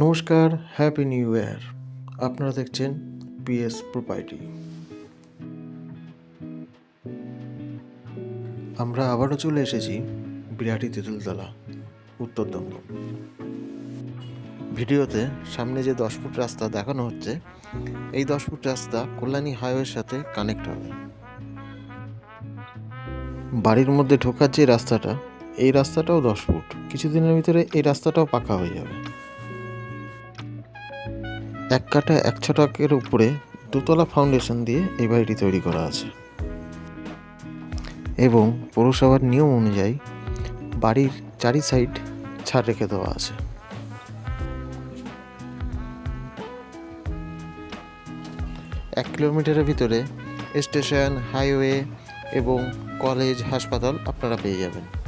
নমস্কার happy new year আপনারা দেখছেন পিএস প্রোপাইটি আমরা আবারও চলে এসেছি বিরাটি তেঁতুলতলা, উত্তর ভিডিওতে সামনে যে দশ ফুট রাস্তা দেখানো হচ্ছে, এই দশ ফুট রাস্তা কল্যাণী হাইওয়ের সাথে কানেক্ট হবে। বাড়ির মধ্যে ঢোকার যে রাস্তাটা, এই রাস্তাটাও দশ ফুট। কিছুদিনের ভিতরে এই রাস্তাটাও পাকা হয়ে যাবে। এক কাটা এক ছটাকের উপরে দোতলা ফাউন্ডেশন দিয়ে এই বাড়িটি তৈরি করা আছে। এবং পৌরসভার নিয়ম অনুযায়ী বাড়ির চারি সাইড ছাড় রেখে দেওয়া আছে। এক কিলোমিটারের ভিতরে স্টেশন, হাইওয়ে এবং কলেজ, হাসপাতাল আপনারা পেয়ে যাবেন।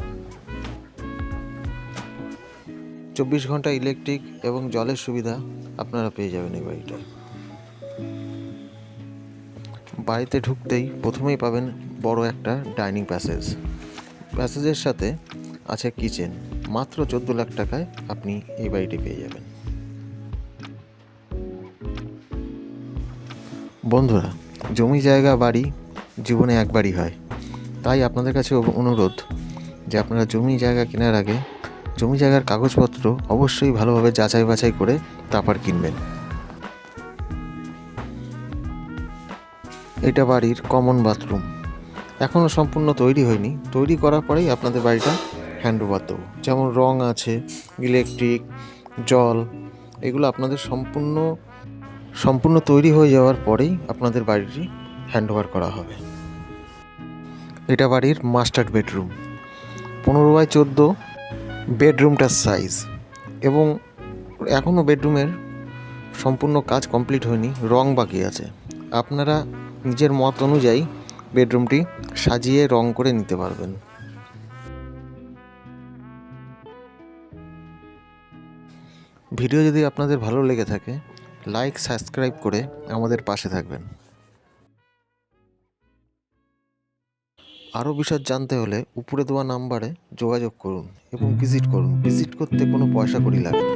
চব্বিশ ঘণ্টা ইলেকট্রিক এবং জলের সুবিধা আপনারা পেয়ে যাবেন এই বাড়িটায়। বাড়িতে ঢুকতেই প্রথমেই পাবেন বড় একটা ডাইনিং প্যাসেজ। প্যাসেজের সাথে আছে কিচেন। মাত্র চোদ্দ লাখ টাকায় আপনি এই বাড়িটি পেয়ে যাবেন। বন্ধুরা, জমি জায়গা, বাড়ি জীবনে একবারই হয়। তাই আপনাদের কাছে অনুরোধ যে আপনারা জমি জায়গা কেনার আগে জমি জায়গার কাগজপত্র অবশ্যই ভালোভাবে যাচাই বাছাই করে তারপর কিনবেন। এটা বাড়ির কমন বাথরুম এখনও সম্পূর্ণ তৈরি হয়নি। তৈরি করার পরেই আপনাদের বাড়িটা হ্যান্ড ওভার দেবো। যেমন রং আছে ইলেকট্রিক জল, এগুলো আপনাদের সম্পূর্ণ সম্পূর্ণ তৈরি হয়ে যাওয়ার পরেই আপনাদের বাড়িটি হ্যান্ড ওভার করা হবে। এটা বাড়ির মাস্টার বেডরুম পনেরো বাই চোদ্দ বেডরুমটার সাইজ। এবং এখনও বেডরুমের সম্পূর্ণ কাজ কমপ্লিট হয়নি, রং বাকি আছে। আপনারা নিজের মত অনুযায়ী বেডরুমটি সাজিয়ে রং করে নিতে পারবেন। ভিডিও যদি আপনাদের ভালো লেগে থাকে, লাইক, সাবস্ক্রাইব করে আমাদের পাশে থাকবেন। আরও বিশদ জানতে হলে উপরে দেওয়া নাম্বারে যোগাযোগ করুন এবং ভিজিট করুন। ভিজিট করতে কোনো পয়সা করি লাগে না।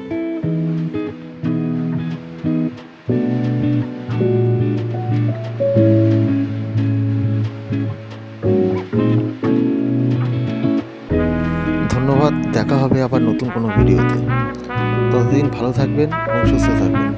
ধন্যবাদ, দেখা হবে আবার নতুন কোনো ভিডিওতে। ততদিন ভালো থাকবেন এবং সুস্থ থাকবেন।